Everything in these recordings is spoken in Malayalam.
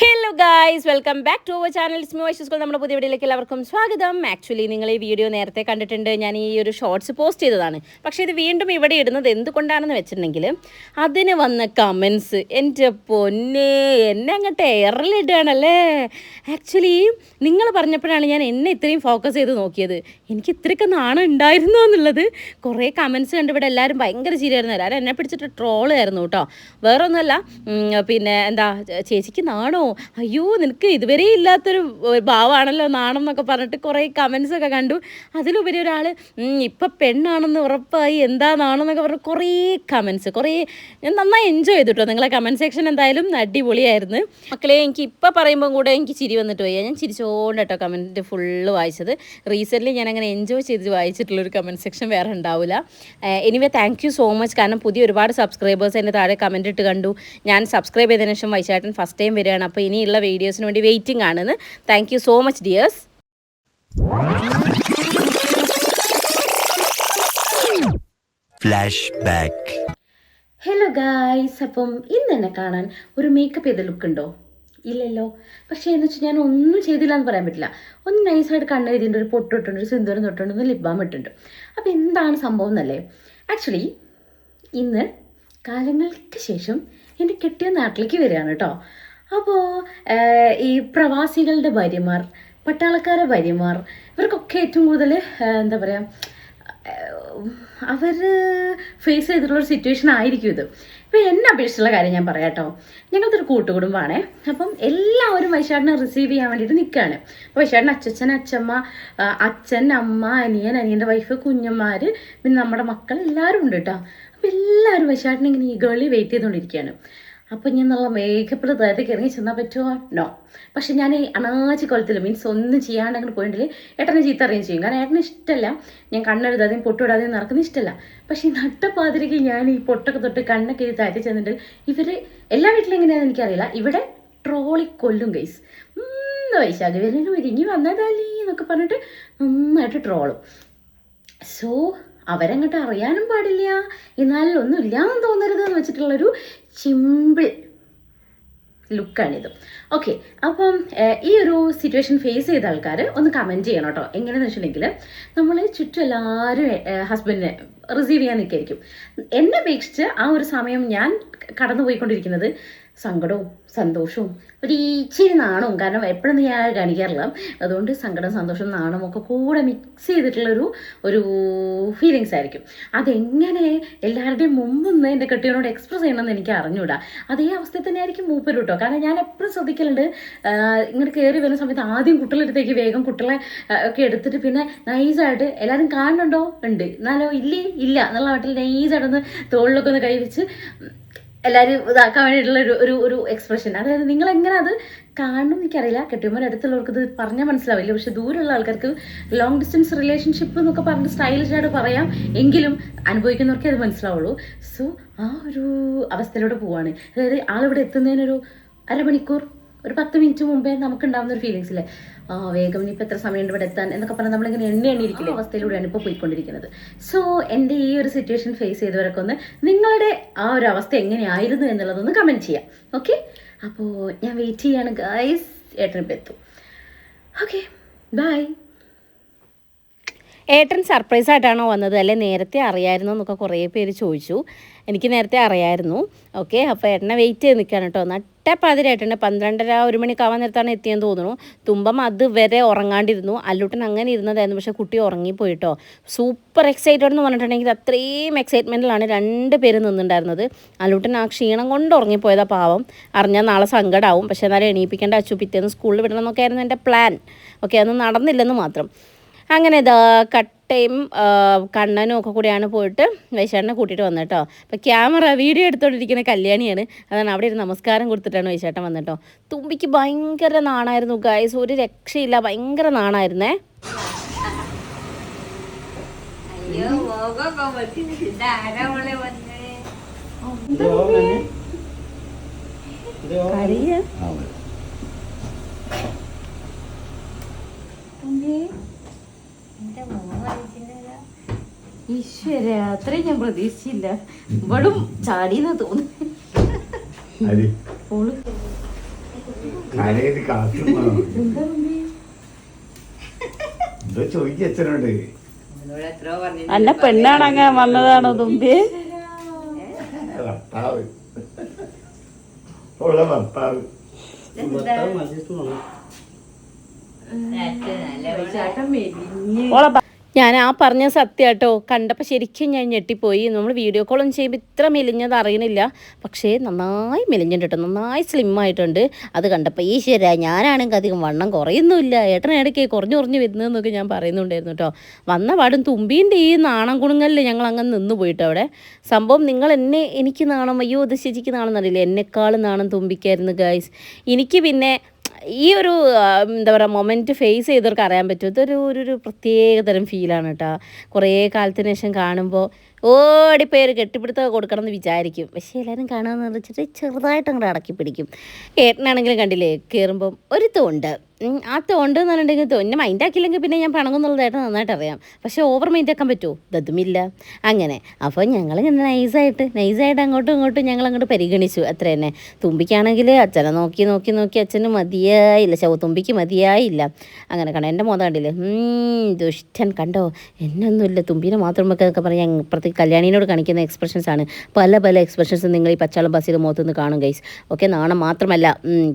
Hello guys welcome back to our channel സ്മി wise school നമ്മുടെ പുതിയ വീഡിയോയിലേക്ക് എല്ലാവർക്കും സ്വാഗതം. ആക്ച്വലി നിങ്ങൾ ഈ വീഡിയോ നേരത്തെ കണ്ടിട്ടുണ്ട്. ഞാൻ ഈ ഒരു ഷോർട്സ് പോസ്റ്റ് ചെയ്തതാണ്. പക്ഷേ ഇത് വീണ്ടും ഇവിടെ ഇടുന്നത് എന്തുകൊണ്ടാണെന്ന് വെച്ചിട്ടുണ്ടെങ്കിൽ അതിന് വന്ന കമൻസ് എന്റെ പൊന്നെ എന്നെ അങ്ങോട്ട് എയറിലിടുകയാണല്ലേ ആക്ച്വലി നിങ്ങൾ പറഞ്ഞപ്പോഴാണ് ഞാൻ എന്നെ ഇത്രയും ഫോക്കസ് ചെയ്ത് നോക്കിയത്. എനിക്ക് ഇത്രയ്ക്ക് നാണം ഉണ്ടായിരുന്നു എന്നുള്ളത് കുറേ കമൻസ് കണ്ട് ഇവിടെ എല്ലാവരും ഭയങ്കര ചിരിയായിരുന്നു. എല്ലാവരും എന്നെ പിടിച്ചിട്ട് ട്രോളായിരുന്നു കേട്ടോ. വേറൊന്നുമല്ല പിന്നെ എന്താ ചേച്ചിക്ക് നാണോ? അയ്യോ നിനക്ക് ഇതുവരെ ഇല്ലാത്തൊരു ഭാവമാണല്ലോ നാണം എന്നൊക്കെ പറഞ്ഞിട്ട് കുറേ കമൻസ് ഒക്കെ കണ്ടു. അതിലുപരി ഒരാൾ ഇപ്പം പെണ്ണാണെന്ന് ഉറപ്പായി എന്താ നാണെന്നൊക്കെ പറഞ്ഞ് കുറേ കമൻസ് കുറേ ഞാൻ നന്നായി എൻജോയ് ചെയ്തു കേട്ടോ നിങ്ങളെ കമന്റ് സെക്ഷൻ എന്തായാലും അടിപൊളിയായിരുന്നു. മക്കളെ എനിക്ക് ഇപ്പം പറയുമ്പോൾ കൂടെ എനിക്ക് ചിരി വന്നിട്ട് പോയി ഞാൻ ചിരിച്ചോണ്ട് കേട്ടോ കമന്റ് ഫുള്ള് വായിച്ചത്. റീസെന്റ്ലി ഞാൻ അങ്ങനെ എൻജോയ് ചെയ്ത് വായിച്ചിട്ടുള്ളൊരു കമന്റ് സെക്ഷൻ വേറെ ഉണ്ടാവില്ല anyway thank you so much കാരണം പുതിയ ഒരുപാട് സബ്സ്ക്രൈബേഴ്സ് എന്റെ താഴെ കമന്റ് ഇട്ട് കണ്ടു. ഞാൻ സബ്സ്ക്രൈബ് ചെയ്തതിനു ശേഷം വൈശാട്ടൻ ഫസ്റ്റ് ടൈം വരികയാണ്. അപ്പോൾ ഇനിയുള്ള വീഡിയോസിന് വേണ്ടി വെയിറ്റിംഗ് ആണെന്ന്. Thank you so much dears flash back hello guys അപ്പം ഇന്ന് എന്നെ കാണാൻ ഒരു മേക്കപ്പ് ചെയ്ത ലുക്ക് ഉണ്ടോ? ഇല്ലല്ലോ. പക്ഷേ എന്ന് വെച്ചാൽ ഞാൻ ഒന്നും ചെയ്തില്ല എന്ന് പറയാൻ പറ്റില്ല. ഒന്ന് നൈസായിട്ട് കണ്ണ് എഴുതിയിട്ടുണ്ട് ഒരു പൊട്ടിട്ടുണ്ട് ഒരു സിന്ദൂരം തൊട്ടുണ്ട് ഒന്ന് ലിപ് ബാം ഇട്ടിട്ടുണ്ട്. അപ്പോൾ എന്താണ് സംഭവം എന്നല്ലേ? ആക്ച്വലി ഇന്ന് കാലങ്ങൾക്ക് ശേഷം എന്റെ കെട്ടിയ നാട്ടിലേക്ക് വരികയാണ് കേട്ടോ. അപ്പോൾ ഈ പ്രവാസികളുടെ ഭാര്യമാർ പട്ടാളക്കാരെ ഭാര്യമാർ ഇവർക്കൊക്കെ ഏറ്റവും കൂടുതൽ എന്താ പറയുക അവർ ഫേസ് ചെയ്തിട്ടുള്ള ഒരു സിറ്റുവേഷൻ ആയിരിക്കും ഇത്. ഇപ്പം എന്നെ അപേക്ഷിച്ചുള്ള കാര്യം ഞാൻ പറയാം കേട്ടോ. ഒരു കൂട്ടുകുടുംബമാണേ അപ്പം എല്ലാവരും വൈശാടിനെ റിസീവ് ചെയ്യാൻ വേണ്ടിയിട്ട് നിൽക്കുകയാണ് അപ്പോൾ വൈശാടിന് അച്ഛൻ അച്ഛമ്മ അച്ഛൻ അമ്മ അനിയൻ അനിയന്റെ വൈഫ് കുഞ്ഞന്മാർ പിന്നെ നമ്മുടെ മക്കൾ എല്ലാവരും ഉണ്ട് കേട്ടോ. അപ്പോൾ എല്ലാവരും വൈശാടിനെ ഇങ്ങനെ ഈ ഗേളി വെയിറ്റ് ചെയ്തുകൊണ്ടിരിക്കുകയാണ് അപ്പോൾ ഞാൻ നല്ല മേക്കപ്പിൽ താഴത്തേക്ക് ഇറങ്ങി ചെന്നാൽ പറ്റുമോ? നോ പക്ഷെ ഞാൻ ഈ അണാച്ചി കൊലത്തിൽ മീൻസ് ഒന്നും ചെയ്യാണ്ട് അങ്ങോട്ട് പോയിട്ടുണ്ടെങ്കിൽ ഏട്ടനെ ചീത്ത അറിയുകയും ചെയ്യും. കാരണം ഏട്ടന് ഇഷ്ടമല്ല ഞാൻ കണ്ണെഴുതാതെയും പൊട്ടിടാതെയും നടക്കുന്ന ഇഷ്ടമല്ല പക്ഷെ ഈ നട്ടപ്പാതിരിക്ക് ഞാൻ ഈ പൊട്ടൊക്കെ തൊട്ട് കണ്ണൊക്കെ ഇത് താഴ്ത്തി ചെന്നിട്ട് ഇവർ എല്ലാ വീട്ടിലും എങ്ങനെയാണെന്ന് എനിക്കറിയില്ല. ഇവിടെ ട്രോളി കൊല്ലും ഗൈസ് വൈശാഖ വരുന്നതിന് ഒരുങ്ങി വന്നതല്ലേ എന്നൊക്കെ പറഞ്ഞിട്ട് നന്നായിട്ട് ട്രോളും സോ അവരങ്ങോട്ട് അറിയാനും പാടില്ല. എന്നാൽ ഒന്നും ഇല്ലാന്ന് തോന്നരുത് എന്ന് വെച്ചിട്ടുള്ളൊരു ചിമ്പിൾ ലുക്കാണിത് ഓക്കെ അപ്പം ഈ ഒരു സിറ്റുവേഷൻ ഫേസ് ചെയ്ത ആൾക്കാർ ഒന്ന് കമന്റ് ചെയ്യണം കേട്ടോ എങ്ങനെയാണെന്ന് വെച്ചിട്ടുണ്ടെങ്കിൽ നമ്മൾ ചുറ്റും എല്ലാവരും ഹസ്ബൻഡിനെ റിസീവ് ചെയ്യാൻ നിൽക്കായിരിക്കും. എന്നെ അപേക്ഷിച്ച് ആ ഒരു സമയം ഞാൻ കടന്നു പോയിക്കൊണ്ടിരിക്കുന്നത് സങ്കടവും സന്തോഷവും ഒരു ഇച്ചിരി നാണവും. കാരണം എപ്പോഴും ഞാൻ കാണിക്കാറില്ല. അതുകൊണ്ട് സങ്കടം സന്തോഷം നാണവും ഒക്കെ കൂടെ മിക്സ് ചെയ്തിട്ടുള്ളൊരു ഒരു ഫീലിങ്സ് ആയിരിക്കും. അതെങ്ങനെ എല്ലാവരുടെയും മുമ്പൊന്ന് എന്റെ കെട്ടിയവനോട് എക്സ്പ്രസ് ചെയ്യണമെന്ന് എനിക്ക് അറിഞ്ഞൂടാ. അതേ അവസ്ഥയിൽ തന്നെ ആയിരിക്കും മൂപ്പര് കേട്ടോ കാരണം ഞാൻ എപ്പോഴും ശ്രദ്ധിക്കലുണ്ട്. ഇങ്ങോട്ട് കയറി വരുന്ന സമയത്ത് ആദ്യം കുട്ടികളെടുത്തേക്ക് വേഗം കുട്ടികളെ ഒക്കെ എടുത്തിട്ട് പിന്നെ നൈസായിട്ട് എല്ലാവരും കാണുന്നുണ്ടോ? ഉണ്ട്. എന്നാലോ ഇല്ലേ? ഇല്ല. എന്നുള്ള നാട്ടിൽ നൈസായിട്ടൊന്ന് തോളിലൊക്കെ ഒന്ന് കൈവച്ച് എല്ലാവരും ഇതാക്കാൻ വേണ്ടിയിട്ടുള്ള ഒരു ഒരു എക്സ്പ്രഷൻ അതായത് നിങ്ങൾ എങ്ങനെ അത് കാണണം എനിക്കറിയില്ല. കെട്ടിയമ്മ അടുത്തുള്ളവർക്ക് ഇത് പറഞ്ഞാൽ മനസ്സിലാവില്ല. പക്ഷെ ദൂരമുള്ള ആൾക്കാർക്ക് ലോങ് ഡിസ്റ്റൻസ് റിലേഷൻഷിപ്പ് എന്നൊക്കെ പറഞ്ഞ് സ്റ്റൈലിഷായിട്ട് പറയാം. എങ്കിലും അനുഭവിക്കുന്നവർക്കേ അത് മനസ്സിലാവുള്ളൂ. സോ ആ ഒരു അവസ്ഥയിലൂടെ പോവാണ്. അതായത് ആളിവിടെ എത്തുന്നതിനൊരു അരമണിക്കൂർ ഒരു പത്ത് മിനിറ്റ് മുമ്പേ നമുക്ക് ഉണ്ടാവുന്ന ഒരു ഫീലിങ്സ് ഇല്ലേ? ആ വേഗം ഇനിയിപ്പോൾ എത്ര സമയമുണ്ട് ഇവിടെ എത്താൻ എന്നൊക്കെ പറഞ്ഞാൽ നമ്മളിങ്ങനെ എണ്ണ എണ്ണിയിരിക്കുന്ന അവസ്ഥയിലൂടെയാണ് ഇപ്പോൾ പോയിക്കൊണ്ടിരിക്കുന്നത്. സോ എന്റെ ഈ ഒരു സിറ്റുവേഷൻ ഫേസ് ചെയ്തവരൊക്കെ ഒന്ന് നിങ്ങളുടെ ആ ഒരു അവസ്ഥ എങ്ങനെയായിരുന്നു എന്നുള്ളതൊന്ന് കമന്റ് ചെയ്യാം. ഓക്കെ അപ്പോൾ ഞാൻ വെയിറ്റ് ചെയ്യാണ് ഗൈസ് ഏട്ടനിപ്പോൾ എത്തും. ഓക്കെ ബൈ ഏട്ടൻ സർപ്രൈസ് ആയിട്ടാണോ വന്നത്? അല്ലെ നേരത്തെ അറിയായിരുന്നു എന്നൊക്കെ കുറേ പേര് ചോദിച്ചു. എനിക്ക് നേരത്തെ അറിയായിരുന്നു. ഓക്കെ അപ്പോൾ ഏട്ടനെ വെയിറ്റ് ചെയ്ത് നിൽക്കുകയാണ് കേട്ടോ. നട്ടപ്പാതിരായിട്ടുണ്ട് പന്ത്രണ്ടര ഒരു മണിക്ക് ആവാൻ നേരത്താണ് എത്തിയെന്ന് തോന്നുന്നു. തുമ്പം അതുവരെ ഉറങ്ങാണ്ടിരുന്നു. അല്ലൂട്ടൻ അങ്ങനെ ഇരുന്നതായിരുന്നു. പക്ഷേ കുട്ടി ഉറങ്ങിപ്പോയിട്ടോ. സൂപ്പർ എക്സൈറ്റഡ് എന്ന് പറഞ്ഞിട്ടുണ്ടെങ്കിൽ അത്രയും എക്സൈറ്റ്മെന്റിലാണ് രണ്ട് പേര് നിന്നിട്ടുണ്ടായിരുന്നത്. അല്ലൂട്ടൻ ആ ക്ഷീണം കൊണ്ട് ഉറങ്ങിപ്പോയതാ പാവം. അറിഞ്ഞാൽ നാളെ സങ്കടമാവും പക്ഷേ എന്നാലും എണീപ്പിക്കേണ്ട അച്ചു പിറ്റേന്ന് സ്കൂളിൽ വിടണം എന്നൊക്കെ ആയിരുന്നു എന്റെ പ്ലാൻ ഓക്കെ അതൊന്നും നടന്നില്ലെന്ന് മാത്രം. അങ്ങനെ ഇതാ കട്ടയും കണ്ണനും ഒക്കെ കൂടിയാണ് പോയിട്ട് വൈശാട്ടിനെ കൂട്ടിയിട്ട് വന്നത് കേട്ടോ. അപ്പോൾ ക്യാമറ വീഡിയോ എടുത്തോണ്ടിരിക്കുന്ന കല്യാണിയാണ്. അതാണ് അവിടെ ഒരു നമസ്കാരം കൊടുത്തിട്ടാണ് വൈശാട്ടൻ വന്നിട്ടോ തുമ്പിക്ക് ഭയങ്കര നാണായിരുന്നു ഗൈസ് ഒരു രക്ഷയില്ല ഭയങ്കര നാണായിരുന്നേ. അയ്യോ മുഖമൊക്കെ പൊട്ടിച്ചിട്ട് ഇതാരാ മോളെ വന്നേ കരയ എന്റെ മുഖം വലിച്ചില്ലല്ലോ ഈശ്വര അത്രയും ഞാൻ പ്രതീക്ഷിച്ചില്ല ഇവളും ചാടിയെന്ന് തോന്നുന്നു. അല്ല പെണ്ണാണങ്ങ വന്നതാണോ തുമ്പി? ഭർത്താവ്. ഭർത്താവ്. ഓളെ ഞാൻ ആ പറഞ്ഞ സത്യം കേട്ടോ കണ്ടപ്പോൾ ശരിക്കും ഞാൻ ഞെട്ടിപ്പോയി. നമ്മൾ വീഡിയോ കോളും ചെയ്യുമ്പോൾ ഇത്ര മെലിഞ്ഞത് അറിയണില്ല. പക്ഷേ നന്നായി മെലിഞ്ഞിട്ടുണ്ട് നന്നായി സ്ലിം ആയിട്ടുണ്ട്. അത് കണ്ടപ്പോൾ ഈ ശരിയാ ഞാനാണെങ്കിൽ അധികം വണ്ണം കുറയുന്നുമില്ല. ഏട്ടൻ ഇടയ്ക്ക് കുറഞ്ഞു കുറഞ്ഞു വരുന്നതെന്നൊക്കെ ഞാൻ പറയുന്നുണ്ടായിരുന്നു കേട്ടോ വന്ന പാടും തുമ്പീന്റെ ഈ നാണം കുണുങ്ങലിൽ ഞങ്ങൾ അങ്ങ് നിന്ന് പോയിട്ട് അവിടെ. സംഭവം നിങ്ങൾ എന്നെ എനിക്ക് നാണം അയ്യോ ഇത് ശരിക്കും നാണം എന്നറിയില്ല. എന്നെക്കാളും നാണം തുമ്പിക്കായിരുന്നു ഗായ്സ് എനിക്ക് പിന്നെ ഈ ഒരു എന്താ പറയുക മൊമെന്റ് ഫേസ് ചെയ്തവർക്ക് അറിയാൻ പറ്റും. ഇതൊരു ഒരു പ്രത്യേകതരം ഫീലാണ് കേട്ടോ കുറേ കാലത്തിന് ശേഷം കാണുമ്പോൾ ഓടിപ്പോയി കെട്ടിപ്പിടുത്തം കൊടുക്കണം എന്ന് വിചാരിക്കും. പക്ഷേ എല്ലാവരും കാണാമെന്ന് വെച്ചിട്ട് ചെറുതായിട്ട് അങ്ങോട്ട് അടക്കി പിടിക്കും. ഏട്ടനാണെങ്കിലും കണ്ടില്ലേ കയറുമ്പം ഒരു തോണ്ട്. ആ തോണ്ട് എന്ന് പറഞ്ഞിട്ടുണ്ടെങ്കിൽ തോന്നെ മൈൻഡ് ആക്കിയില്ലെങ്കിൽ പിന്നെ ഞാൻ പണങ്ങുന്നുള്ളതായിട്ട് നന്നായിട്ട് അറിയാം. പക്ഷേ ഓവർ മൈൻഡാക്കാൻ പറ്റുമോ? ഇതുമില്ല അങ്ങനെ. അപ്പോൾ ഞങ്ങൾ ഇങ്ങനെ നൈസായിട്ട് നൈസായിട്ട് അങ്ങോട്ടും ഇങ്ങോട്ടും ഞങ്ങൾ അങ്ങോട്ട് പരിഗണിച്ചു. അത്ര തന്നെ. തുമ്പിക്കാണെങ്കിൽ അച്ഛനെ നോക്കി നോക്കി നോക്കി അച്ഛന് മതിയായില്ല. ശവ തുമ്പിക്ക് മതിയായില്ല. അങ്ങനെ കണ്ടോ എന്റെ മോത കണ്ടില്ലേ? ഉം, ദുഷ്ടൻ കണ്ടോ? എന്നൊന്നുമില്ല. തുമ്പിനെ മാത്രം ഒക്കെ പറയാൻ ഇപ്പുറത്തേക്ക് കല്യാണിനോട് കാണിക്കുന്ന എക്സ്പ്രഷൻസ് ആണ്. പല പല എക്സ്പ്രഷൻസ് നിങ്ങൾ ഈ പച്ചാളം ബസ്സിൽ മുഖത്ത് നിന്ന് കാണും ഗൈസ് ഓക്കെ നാണം മാത്രമല്ല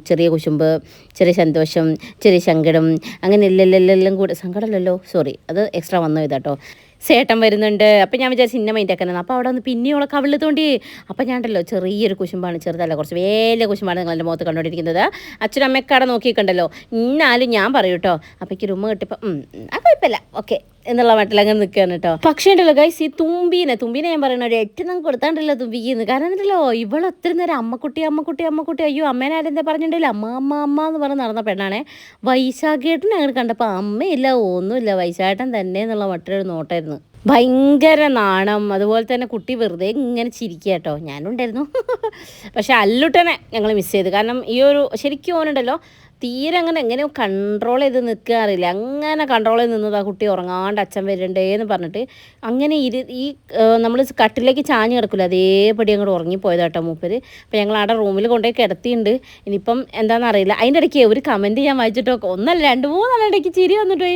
ചെറിയ കുശുമ്പ് ചെറിയ സന്തോഷം ചെറിയ സങ്കടം അങ്ങനെ എല്ലാം കൂടെ. സങ്കടമല്ലല്ലോ. സോറി അത് എക്സ്ട്രാ വന്നു ഇതാട്ടോ. സേട്ടൻ വരുന്നുണ്ട്. അപ്പം ഞാൻ വിചാരിച്ചു ഇന്ന മൈൻഡ് ആക്കാനാണ്. അപ്പോൾ അവിടെ ഒന്ന് പിന്നെയോളെ കവിളിൽ തോണ്ടി അപ്പം ഞാൻ ഉണ്ടല്ലോ ചെറിയൊരു കുശുമ്പാണ് ചെറുതല്ല കുറച്ച് വലിയ കുശുമ്പാണ് എന്റെ മുഖത്ത് കണ്ടുകൊണ്ടിരിക്കുന്നത്. അച്ഛനും അമ്മയൊക്കെ നോക്കിയിട്ടുണ്ടല്ലോ. ഇന്നാലും ഞാൻ പറയൂട്ടോ അപ്പോഴേക്ക് റൂം കിട്ടിയപ്പോൾ ആ കുഴപ്പമില്ല. ഓക്കെ എന്നുള്ള മട്ടിൽ അങ്ങനെ നിൽക്കുകയാണ് കേട്ടോ പക്ഷേ ഉണ്ടല്ലോ ഗൈസ് ഈ തുമ്പീനെ തുമ്പീനെ ഞാൻ പറയണ ഒരു എട്ട് നമുക്ക് കൊടുത്താണ്ടല്ലോ തുമ്പിക്കുന്നു കാരണം ഉണ്ടല്ലോ ഇവൾ ഒത്തിരി നേരം അമ്മക്കുട്ടി അമ്മക്കുട്ടി അമ്മക്കുട്ടി അയ്യോ അമ്മേനെ ആരെന്താ പറഞ്ഞിട്ടുണ്ടല്ലോ? അമ്മ അമ്മ അമ്മ എന്ന് പറഞ്ഞ് നടന്ന പെണ്ണാണേ. വൈശാഖേട്ടനെ അങ്ങനെ കണ്ടപ്പോൾ അമ്മയില്ല ഒന്നുമില്ല വൈശാഖേട്ടൻ തന്നെ എന്നുള്ള മറ്റൊരു നോട്ടായിരുന്നു. ഭയങ്കര നാണം. അതുപോലെ തന്നെ കുട്ടി വെറുതെ ഇങ്ങനെ ചിരിക്കുക കേട്ടോ ഞാനുണ്ടായിരുന്നു. പക്ഷെ അല്ലുട്ടനെ ഞങ്ങൾ മിസ് ചെയ്തു. കാരണം ഈ ഒരു ശരിക്കും ഓനുണ്ടല്ലോ തീരെ അങ്ങനെ എങ്ങനെയോ കൺട്രോൾ ചെയ്ത് നിൽക്കാറില്ല അങ്ങനെ കൺട്രോൾ ചെയ്ത് നിന്നത് ആ കുട്ടി ഉറങ്ങാണ്ട് അച്ഛൻ വരണ്ടേ എന്ന് പറഞ്ഞിട്ട് അങ്ങനെ ഇരു ഈ നമ്മൾ കട്ടിലേക്ക് ചാഞ്ഞ് കിടക്കില്ല അതേപടി അങ്ങോട്ട് ഉറങ്ങിപ്പോയതാട്ടോ മൂപ്പര്. അപ്പോൾ ഞങ്ങൾ അവിടെ റൂമിൽ കൊണ്ടുപോയി കിടത്തിയിട്ടുണ്ട് ഇനിയിപ്പം എന്താണെന്ന് അറിയില്ല. അതിന്റെ ഇടയ്ക്ക് ഒരു കമന്റ് ഞാൻ വായിച്ചിട്ടോ ഒന്നല്ല രണ്ട് മൂന്നല്ല ഇടയ്ക്ക് ചിരി വന്നിട്ട്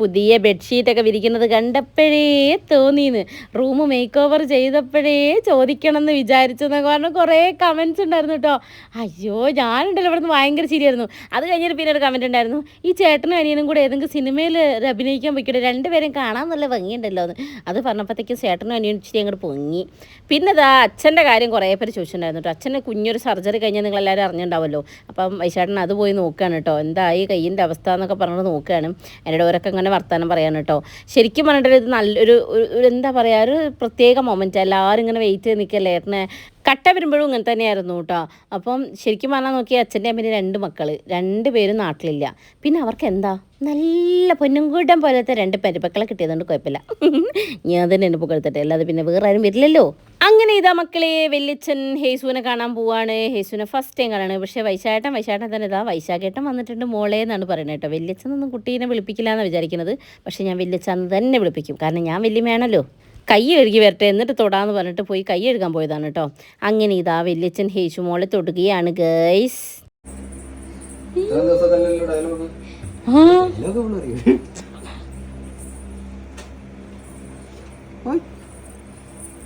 പുതിയ ബെഡ്ഷീറ്റൊക്കെ വിരിക്കുന്നത് കണ്ടപ്പോഴേ തോന്നിന്ന്. റൂം മേക്ക് ഓവർ ചെയ്തപ്പോഴേ ചോദിക്കണം എന്ന് വിചാരിച്ചെന്നൊക്കെ പറഞ്ഞ് കുറേ കമൻസ് ഉണ്ടായിരുന്നു കേട്ടോ. അയ്യോ ഞാനുണ്ടല്ലോ ഇവിടുന്ന് ഭയങ്കര ചിരിയായിരുന്നു. അത് കഴിഞ്ഞിട്ട് പിന്നെ ഒരു കമന്റ് ഉണ്ടായിരുന്നു. ഈ ചേട്ടനും അനിയനും കൂടെ ഏതെങ്കിലും സിനിമയിൽ അഭിനയിക്കാൻ പോയിക്കട്ടെ രണ്ടുപേരും കാണാൻ നല്ല ഭംഗിയുണ്ടല്ലോ എന്ന്. അത് പറഞ്ഞപ്പോഴത്തേക്കും ചേട്ടനും അനിയനും ഇച്ചിരി അങ്ങോട്ട് പൊങ്ങി. പിന്നെ ഇതാ അച്ഛന്റെ കാര്യം കുറേ പേര് ചോദിച്ചിട്ടുണ്ടായിരുന്നു കേട്ടോ. അച്ഛന് കുഞ്ഞൊരു സർജറി കഴിഞ്ഞാൽ നിങ്ങളെല്ലാവരും അറിഞ്ഞിട്ടുണ്ടാവല്ലോ അപ്പം വൈശാട്ടൻ അത് പോയി നോക്കുകയാണ് കേട്ടോ. എന്തായി കയ്യിന്റെ അവസ്ഥ എന്നൊക്കെ പറഞ്ഞു നോക്കുകയാണ്. എന്നോട് അവരൊക്കെ അങ്ങനെ വർത്തമാനം പറയാണ് കേട്ടോ. ശരിക്കും പറഞ്ഞിട്ട് ഇത് നല്ലൊരു ഒരു എന്താ പറയുക ഒരു പ്രത്യേക മൊമെന്റ് എല്ലാവരും ഇങ്ങനെ വെയിറ്റ് ചെയ്ത് നിൽക്കല്ലേ ഏട്ടനെ? കട്ട വരുമ്പോഴും ഇങ്ങനെ തന്നെയായിരുന്നു കേട്ടോ. അപ്പം ശരിക്കും പറഞ്ഞാൽ നോക്കി അച്ഛന്റെ അമ്മേന്റെ രണ്ട് മക്കൾ രണ്ട് പേരും നാട്ടിലില്ല. പിന്നെ അവർക്ക് എന്താ? നല്ല പൊന്നുംകൂട്ടം പോലത്തെ രണ്ട് പരിപ്പക്കളെ കിട്ടിയതുകൊണ്ട് കുഴപ്പമില്ല. ഞാൻ തന്നെ എന്നെ പുകഴ്ത്തട്ടെ. അല്ലാതെ പിന്നെ വേറെ ആരും വരില്ലല്ലോ. അങ്ങനെ ഇതാ മക്കളെ വെല്ലിച്ചൻ ഹേസുവിനെ കാണാൻ പോവാണ്. ഹേസുവിനെ ഫസ്റ്റ് ടൈം കാണാണ്. പക്ഷേ വൈശാട്ടൻ വൈശാട്ടൻ തന്നെ ഇതാ വൈശാഖേട്ടൻ വന്നിട്ടുണ്ട് മോളെ എന്നാണ് പറയുന്നത് കേട്ടോ. വല്യച്ഛനൊന്നും കുട്ടീനെ വിളിപ്പിക്കില്ല എന്നാണ് വിചാരിക്കുന്നത്. പക്ഷേ ഞാൻ വല്യച്ഛന്ന് തന്നെ വിളിപ്പിക്കും. കാരണം ഞാൻ വലിയമ്മയാണല്ലോ. കൈ കഴുകി വരട്ടെ എന്നിട്ട് തൊടാന്ന് പറഞ്ഞിട്ട് പോയി കൈ കഴുകാൻ പോയതാണ് കേട്ടോ. അങ്ങനെ ഇതാ വല്യച്ഛൻ ഹേശു മോളെ തൊടുകയാണ് ഗൈസ്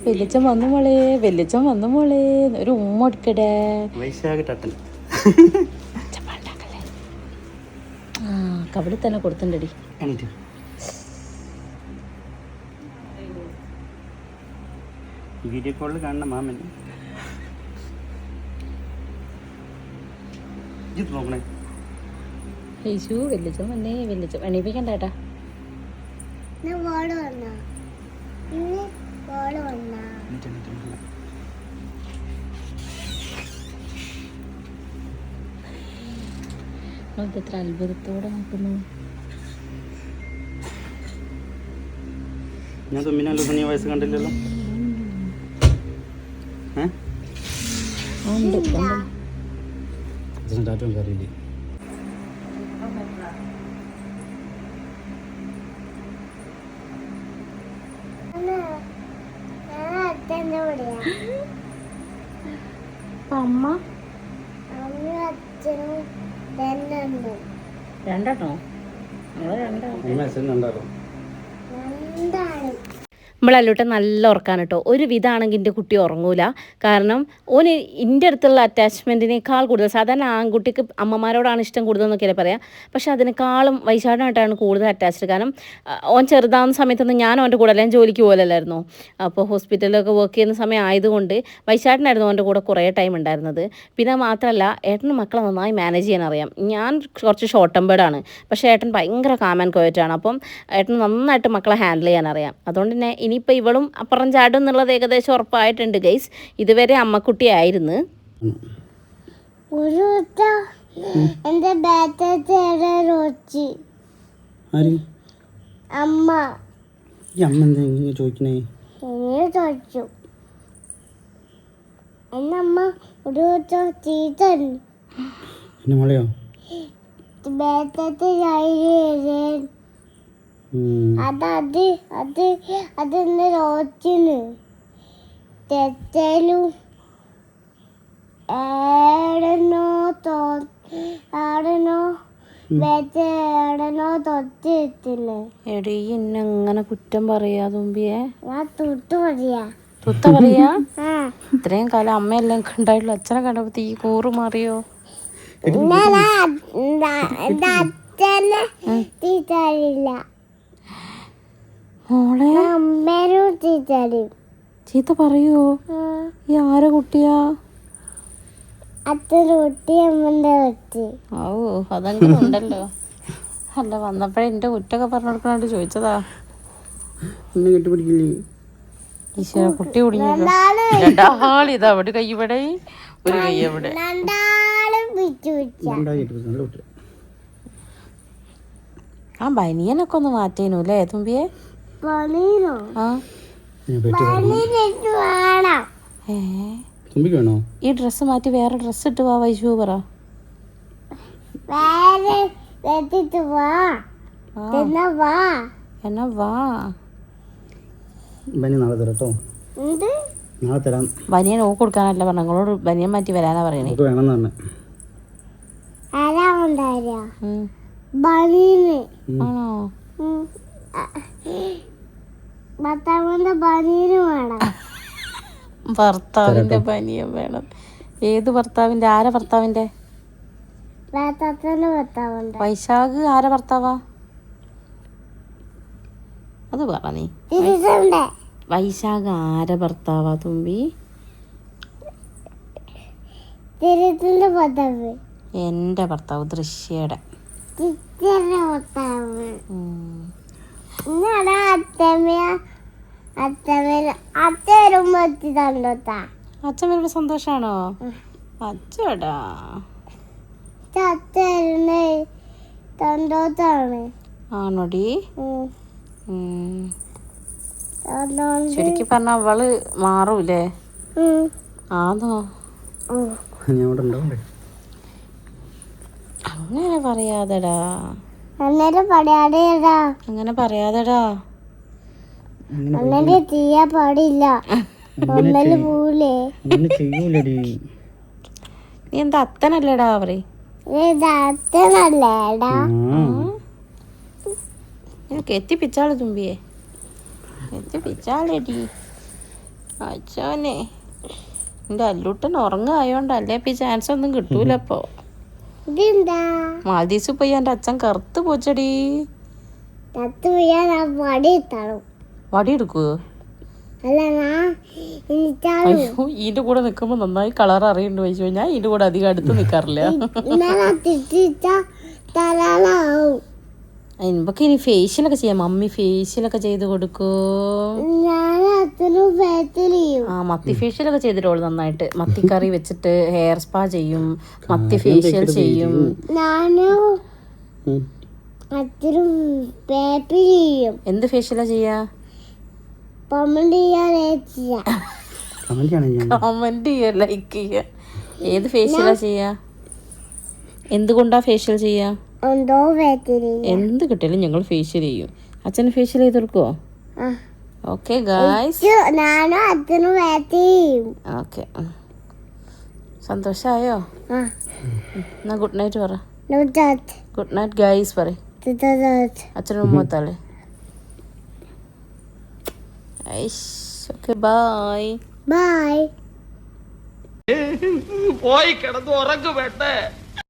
വെല്ലിച്ചൻ വന്നു മോളെ വെല്ലിച്ചൻ വന്നു മോളെ. ഒരു ഉമ്മ എടുക്കടേ വൈശാഖ ടട്ടൻ കവിളിൽ തന്നെ കൊടുത്തിട്ടുണ്ടടി. വീഡിയോ കോളിൽ കാണണം മാമൻ. ഇത് നോക്കണേ. യേശു വന്നേ. എണീപ്പിക്കണ്ട ഏട്ടാ എത്ര അത്ഭുതത്തോടെ നോക്കുന്നു. ഞാൻ തുമ്മിനാലോ നീ വയസ്സ് കണ്ടില്ലല്ലോ. അമ്മ. രണ്ടെണ്ണോ. ഞങ്ങൾ രണ്ടാണ് ഉണ്ടായിരുന്നു നമ്മളല്ലൂട്ടെ നല്ല ഉറക്കാണ് കേട്ടോ. ഒരു വിധാണെങ്കിൽ എന്റെ കുട്ടി ഉറങ്ങൂല. കാരണം ഓന് എന്റെ അടുത്തുള്ള അറ്റാച്ച്മെന്റിനേക്കാൾ കൂടുതൽ സാധാരണ ആൺകുട്ടിക്ക് അമ്മമാരോടാണ് ഇഷ്ടം കൂടുതൽ എന്നൊക്കെ പറയാം. പക്ഷെ അതിനേക്കാളും വൈശാഖമായിട്ടാണ് കൂടുതൽ അറ്റാച്ച്ഡ് കാരണം ഓൻ ചെറുതാവുന്ന സമയത്തൊന്നും ഞാൻ അവന്റെ കൂടെ അല്ലെങ്കിൽ ജോലിക്ക് പോലല്ലായിരുന്നു അപ്പോൾ ഹോസ്പിറ്റലിലൊക്കെ വർക്ക് ചെയ്യുന്ന സമയം ആയതുകൊണ്ട് വൈശാഖനായിരുന്നു അവന്റെ കൂടെ കുറേ ടൈം ഉണ്ടായിരുന്നത്. പിന്നെ മാത്രമല്ല ഏട്ടന് മക്കളെ നന്നായി മാനേജ് ചെയ്യാൻ അറിയാം. ഞാൻ കുറച്ച് ഷോർട്ട് ടെമ്പേർഡാണ് പക്ഷേ ഏട്ടൻ ഭയങ്കര കാമൻ കോയറ്റാണ് അപ്പം ഏട്ടൻ നന്നായിട്ട് മക്കളെ ഹാൻഡിൽ ചെയ്യാൻ അറിയാം. അതുകൊണ്ട് തന്നെ ഇനിയിപ്പോൾ ഇവളും അപ്പുറം ചാടും എന്നുള്ളത് ഏകദേശം ഉറപ്പായിട്ടുണ്ട് ഗൈസ് ഇതുവരെ റോച്ചി. ആര്? അമ്മ. ഈ അമ്മ എന്താ ഇങ്ങനെ ചോദിക്കണേ? എന്നെ ചോദിച്ചു. എന്നെ അമ്മ ഒരു ചീത്തൻ മളയോ? ബാറ്റത്തെ അത് അത് അത് റോച്ചിന് തെറ്റലും ഏടനോ തോ ഏടനോ തൊട്ടിരുത്തിന് എടീ എന്നെ അങ്ങനെ കുറ്റം പറയാ തുമ്പിയെ. ഞാൻ തൊട്ട് പറയാ. തുത്ത പറയാ? ഇത്രയും കാലം അമ്മയെല്ലാം കണ്ടായിട്ടുള്ള അച്ഛനെ കണ്ടപ്പോ തീ കൂറ് മാറിയോ? അച്ഛനെ ടീച്ചറില്ല മോളെ. ചീത്ത പറയോ? ഈ ആരെ കുട്ടിയാ? അച്ഛൻ റൊട്ടി അമ്മന്റെ റൊട്ടി ഓ അതെങ്കിലും ഉണ്ടല്ലോ അല്ല വന്നപ്പോഴേ എന്റെ കുറ്റൊക്കെ പറഞ്ഞു കൊടുക്കണോണ്ട് ചോദിച്ചതാ. എന്നെ കെട്ടിപ്പിടിക്കില്ലേ? ഈശ്വര കുട്ടി കുടുങ്ങിയല്ലോ നാളെ രണ്ടാളിതാ അവിടെ കൈ ഇവിടെ ഒരു കൈ ഇവിടെ. രണ്ടാളും പിച്ചു പിടിച്ച രണ്ടായി നല്ല കുട്ടി ആ ബനിയനൊക്കെ ഒന്ന് മാറ്റേനു അല്ലേ തുമ്പിയെ? വേണം. വേണോ? ഈ ഡ്രസ്സ് മാറ്റി വേറെ ഡ്രസ്സ് ഇട്ട് വാ വൈശു പറ. വേറെ വെച്ചിട്ട് വാ. ആ. വാ. എന്നാ വാ. ബനി നാളെ തരാം എന്ത്? നാളെ തരാം. ബനിയൻ ഓ കൊടുക്കാനല്ല പറഞ്ഞ. നിങ്ങളോട് ബനിയൻ മാറ്റി വരാനാ പറയണേ. ആണോ. ഭർത്താവിന്റെ പനിയും വേണം. ഭർത്താവിന്റെ വേണം. ഏത് ഭർത്താവിന്റെ? ആരെ ഭർത്താവിന്റെ? വൈശാഖ് ആരെ ഭർത്താവാ? അത് പറ നീ. തിരിച്ചുണ്ട് വൈശാഖ് ആരെ ഭർത്താവാ തുമ്പി? എന്റെ ഭർത്താവ് ദൃശ്യയുടെ. ഭർത്താവ്. ഇന്നാണ് അത്തമ്മ അത്തമ്മ അത്ത വരുമ്പോ എത്തി തന്നോട്ടാ അച്ഛൻ വരുമ്പോ സന്തോഷാണോ? അച്ഛടാ അത്ത വരുന്ന തന്നോട്ടാണ് ആണോടി? ശരിക്കും പറഞ്ഞ അവൾ മാറൂലേ? ആണോ ഞാൻ അവിടെ ഉണ്ടാവണ്ടേ? അങ്ങനെ പറയാതെടാ. അങ്ങനെ പറയാതെടാ. അങ്ങനെ ചെയ്യാൻ പാടില്ല. ചെയ്യൂലടി. നീ എന്താ അത്തനല്ലേടാ നിനക്ക് എത്തിപ്പിച്ചാൾ തുമ്പിയെ. എത്തിപ്പിച്ചാളെടി. അച്ഛനെ. എന്റെ അല്ലൂട്ടൻ ഉറങ്ങായോണ്ടല്ലേ ഇപ്പൊ ഈ ചാൻസ് ഒന്നും കിട്ടൂല മാൽദീസ് പോയി എന്റെ അച്ഛൻ കറുത്ത് പോച്ചടി. തത്ത് പോയാൽ ആ പടി വടി എടുക്കുവോ അല്ല ഞാൻ എനിക്കാളും അയ്യോ ഇതിന്റെ കൂടെ നിൽക്കുമ്പോൾ നന്നായി കളർ അറിയണ്ട് വൈശോ. ഞാൻ ഇതിന്റെ കൂടെ അധികം അടുത്ത് നിൽക്കാറില്ല ഇമ്പൊക്കെ ഇനി ഫേഷ്യലൊക്കെ ചെയ്യാം. മമ്മി ഫേഷ്യലൊക്കെ ചെയ്ത് കൊടുക്കൂ. ആ മത്തി ഫേഷ്യലൊക്കെ ചെയ്തിട്ടോളൂ നന്നായിട്ട്. മത്തിക്കറി വെച്ചിട്ട് ഹെയർ സ്പാ ചെയ്യും. മത്തി ഫേഷ്യൽ ചെയ്യും. ചെയ്യും. എന്ത് ഫേഷ്യലാ ചെയ്യാ? കമന്റ് ചെയ്യുക ലൈക്ക് ചെയ്യുക ഏത് ഫേഷ്യലാ ചെയ്യാ? എന്തുകൊണ്ടാ ഫേഷ്യൽ ചെയ്യാ? എന്തോ കിട്ടിയാലും ഞങ്ങൾ ഫേഷ്യൽ ചെയ്യും. അച്ഛന് ഫേഷ്യൽ ചെയ്ത് കൊടുക്കുവോ? ഓക്കെ ഗായ്സ് ഞാനും അച്ഛനും ഓക്കെ സന്തോഷായോ? എന്നാ ഗുഡ് നൈറ്റ് പറ. ഗുഡ് നൈറ്റ് ഗായ്സ് പറ അച്ഛനും ഉമ്മത്താളെ ഓക്കെ ബായ് ബൈ പോയി കിടന്നു ഉറങ്ങു വേണ്ടേ